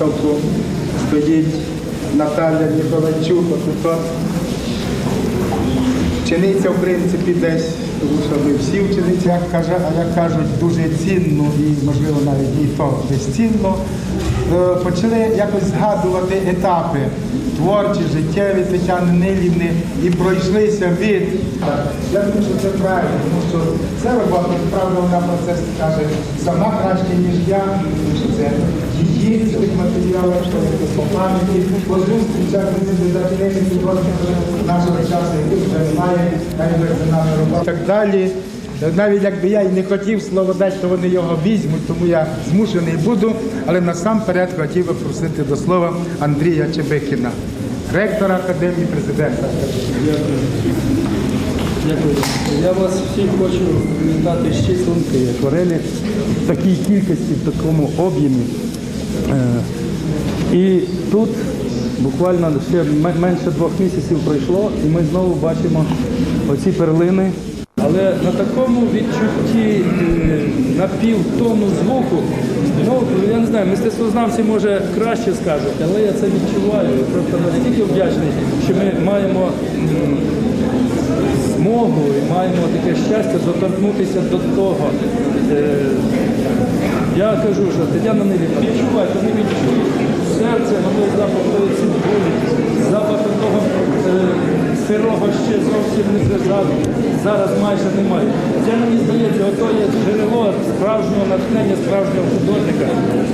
виставку. Стоїть Наталя Ніколайчук, отут. Вчениця, в принципі, десь, тому що ми всі вчениці, як, каже, а як кажуть, дуже цінно і, можливо, навіть і то безцінно. Е, Почали якось згадувати етапи творчі, життєві Тетяни Нилівни і пройшлися від. Я думаю, що це правильно, тому що це робота, правда, вона про це каже сама краще, ніж я, тому що це її цих матеріалів, що це по пам'яті, по зустрічах з датинами нашого часу, яких вже немає, навіть за нами робота. Так далі. Навіть якби я і не хотів слово дати, то вони його візьмуть, тому я змушений буду. Але насамперед хотів би просити до слова Андрія Чебикіна, ректора академії президента. Дякую. Я вас всіх хочу привітати з численки акварелі в такій кількості, в такому об'ємі. Е, І тут буквально ще менше двох місяців пройшло, і ми знову бачимо оці перлини. Але на такому відчутті е, на півтону звуку, ну я не знаю, мистецтвознавці може краще скажуть, але я це відчуваю. Просто настільки вдячний, що ми маємо змогу і маємо таке щастя доторкнутися до того. Я кажу, що Тетяна Нелівна, відчувайте, не відчуєте. Серце воно запах цибулі, запах того е, сирого ще зовсім не зв'язано. Зараз майже немає. Це мені здається, ото є джерело справжнього натхнення, справжнього художника,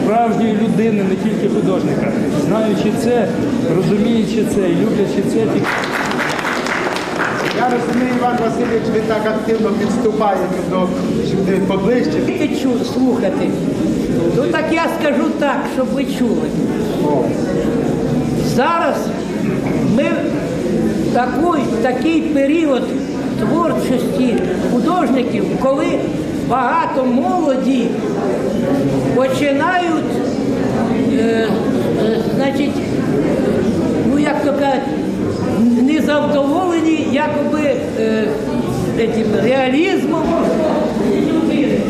справжньої людини, не тільки художника. Знаючи це, розуміючи це люблячи це, Розумію, Іван Васильович, ви так активно підступаєте до поближче. Тільки чу- слухати. Ну так я скажу так, щоб ви чули. Зараз ми такий, такий період творчості художників, коли багато молоді починають, е, е, значить, ну як то кажуть, незадоволені якоби е, этим реалізмом людини.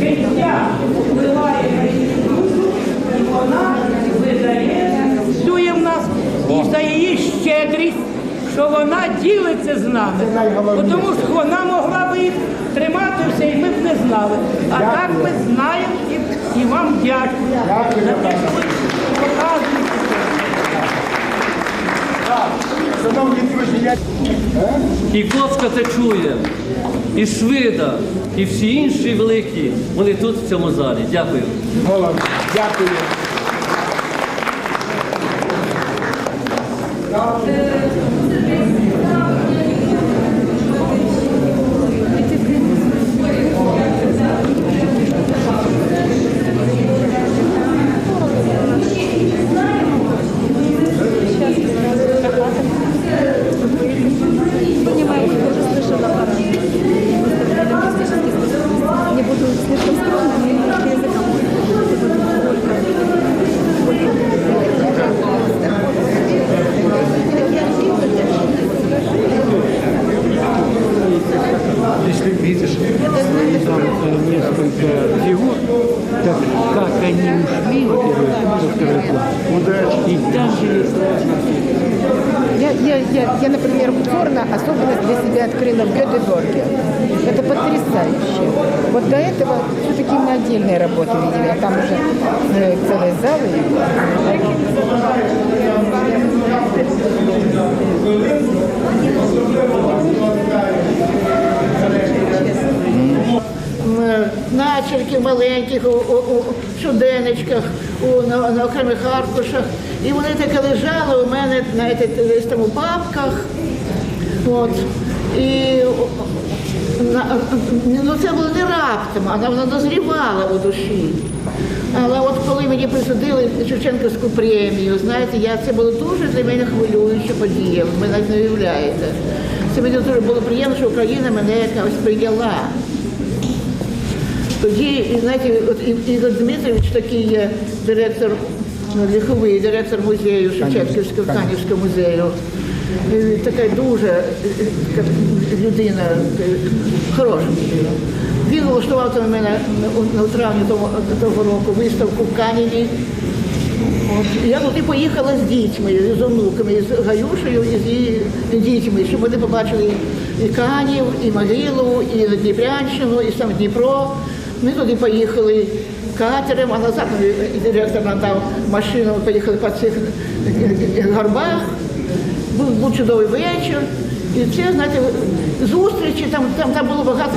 Життя впливає на її душу, і вона видає, працює в нас і за її щедрість, що вона ділиться з нами. Тому що вона могла б і тримати все, і ми б не знали. А так ми знаємо і, і вам дякую за те, що ви показуєте. Шановні друзі, я І Коцка це чує, і Швида, і всі інші великі, вони тут в цьому залі. Дякую. Молодець. Дякую. Несколько фигур, так как они ушли, во-первых, во второй план, и там же Я, я, я, я, например, узорно особенность для себя открыла в Гетеборге. Это потрясающе. Вот до этого все-таки мы отдельные работы видели, а там уже э, целые залы. М, начерків маленьких у, у, у щоденничках, у, на, на окремих аркушах. І вони таке лежали у мене знаєте, десь там у папках. От. І ну, це було не раптом, а вона дозрівала у душі. Але от коли мені присудили Шевченківську премію, знаєте, я це було дуже для мене хвилююча подія. Ви навіть не уявляєте. Це мені дуже було приємно, що Україна мене якось прийняла. Тоді, знаєте, от Ігор Дмитрович такий є директор, ну, ліховий директор музею Шевченківського Канівського музею. Така дуже е, людина, е, хороша людина. Він влаштував там мене у травні того, того року виставку в Каніві. Я туди поїхала з дітьми, з онуками, з Гаюшею і з її дітьми, щоб вони побачили і Канів, і Могилу, і Дніпрянщину, і сам Дніпро. Ми туди поїхали катером, а назад директор надав машину, ми поїхали по цих е, горбах. Був, був чудовий вечір. І це, знаєте, зустрічі, там, там, там було багато.